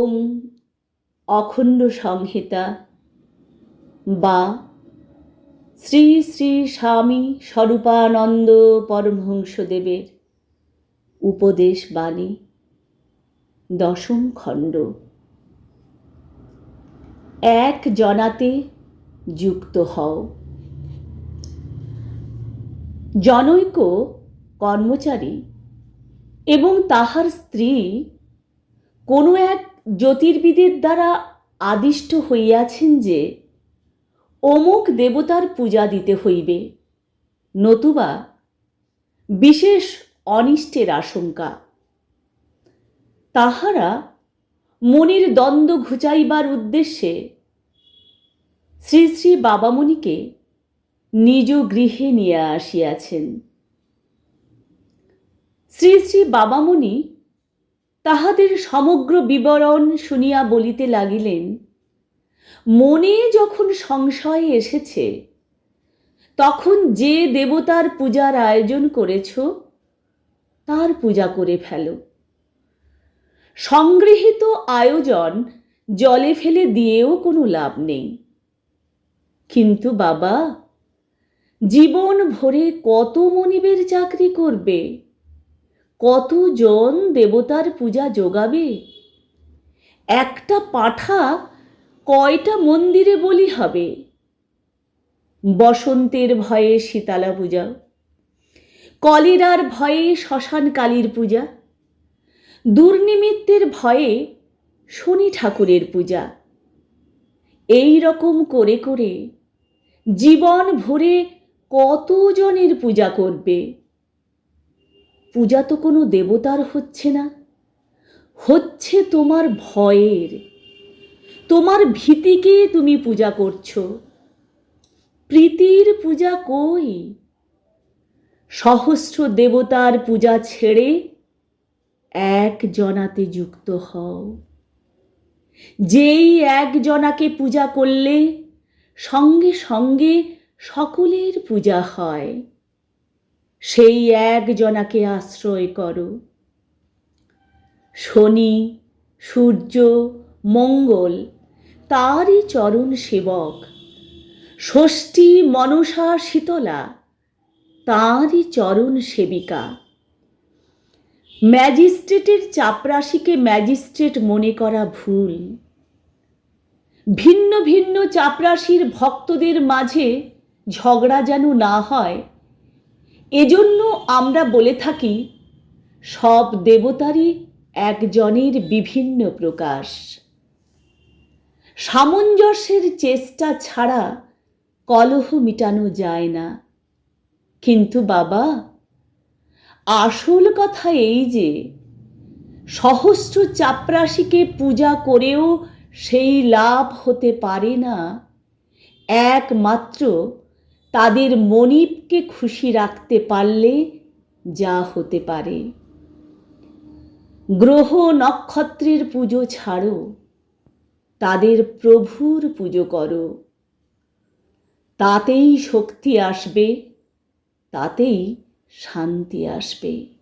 ওম অখণ্ড সংহিতা বা শ্রী শ্রী স্বামী স্বরূপানন্দ পরমহংসদেবের উপদেশ বাণী, দশম খণ্ড। এক জনাতে যুক্ত হও। জনৈক কর্মচারী এবং তাহার স্ত্রী কোনো এক জ্যোতির্বিদের দ্বারা আদিষ্ট হইয়াছেন যে, অমুক দেবতার পূজা দিতে হইবে, নতুবা বিশেষ অনিষ্টের আশঙ্কা। তাহারা মনির দ্বন্দ্ব ঘুচাইবার উদ্দেশ্যে শ্রী শ্রী বাবামণিকে নিজ গৃহে নিয়ে আসিয়াছেন। শ্রী শ্রী বাবামণি তাহাদের সমগ্র বিবরণ শুনিয়া বলিতে লাগিলেন, মনে যখন সংশয় এসেছে, তখন যে দেবতার পূজার আয়োজন করেছ, তার পূজা করে ফেলো। সংগৃহীত আয়োজন জলে ফেলে দিয়েও কোনো লাভ নেই। কিন্তু বাবা জীবন ভরে কত মনিবের চাকরি করবে? কতজন দেবতার পূজা যোগাবে? একটা পাঠা কয়টা মন্দিরে বলি হবে? বসন্তের ভয়ে শীতালা পূজা, কলেরার ভয়ে শ্মশান কালীর পূজা, দুর্নিমিত্তের ভয়ে শনি ঠাকুরের পূজা। এই রকম করে করে জীবন ভরে কতজনের পূজা করবে? পূজা তো কোনো দেবতার হচ্ছে না। হচ্ছে তোমার ভয়ের। তোমার ভীতিকে তুমি পূজা করছ। প্রীতির পূজা কই? সহস্র দেবতার পূজা ছেড়ে এক জনাতে যুক্ত হও। যেই এক জনাকে পূজা করলে সঙ্গে সঙ্গে সকলের পূজা হয়। সেই এক জনাকে আশ্রয় করো। শনি, সূর্য, মঙ্গল, তারই চরণ সেবক। ষষ্ঠী মনসা শীতলা, তাঁরই চরণ সেবিকা। ম্যাজিস্ট্রেটের চাপরাশিকে ম্যাজিস্ট্রেট মনে করা ভুল। ভিন্ন ভিন্ন চাপরাশির ভক্তদের মাঝে ঝগড়া যেন না হয় এজন্য আমরা বলে থাকি, সব দেবতারই একজনের বিভিন্ন প্রকাশ। সামঞ্জস্যের চেষ্টা ছাড়া কলহ মিটানো যায় না। কিন্তু বাবা, আসল কথা এই যে, সহস্র চাপরাশিকে পূজা করেও সেই লাভ হতে পারে না। একমাত্র তাদের মনিবকে খুশি রাখতে পারলে যা হতে পারে। গ্রহ নক্ষত্রের পুজো ছাড়ো, তাদের প্রভুর পুজো করো। তাতেই শক্তি আসবে, তাতেই শান্তি আসবে।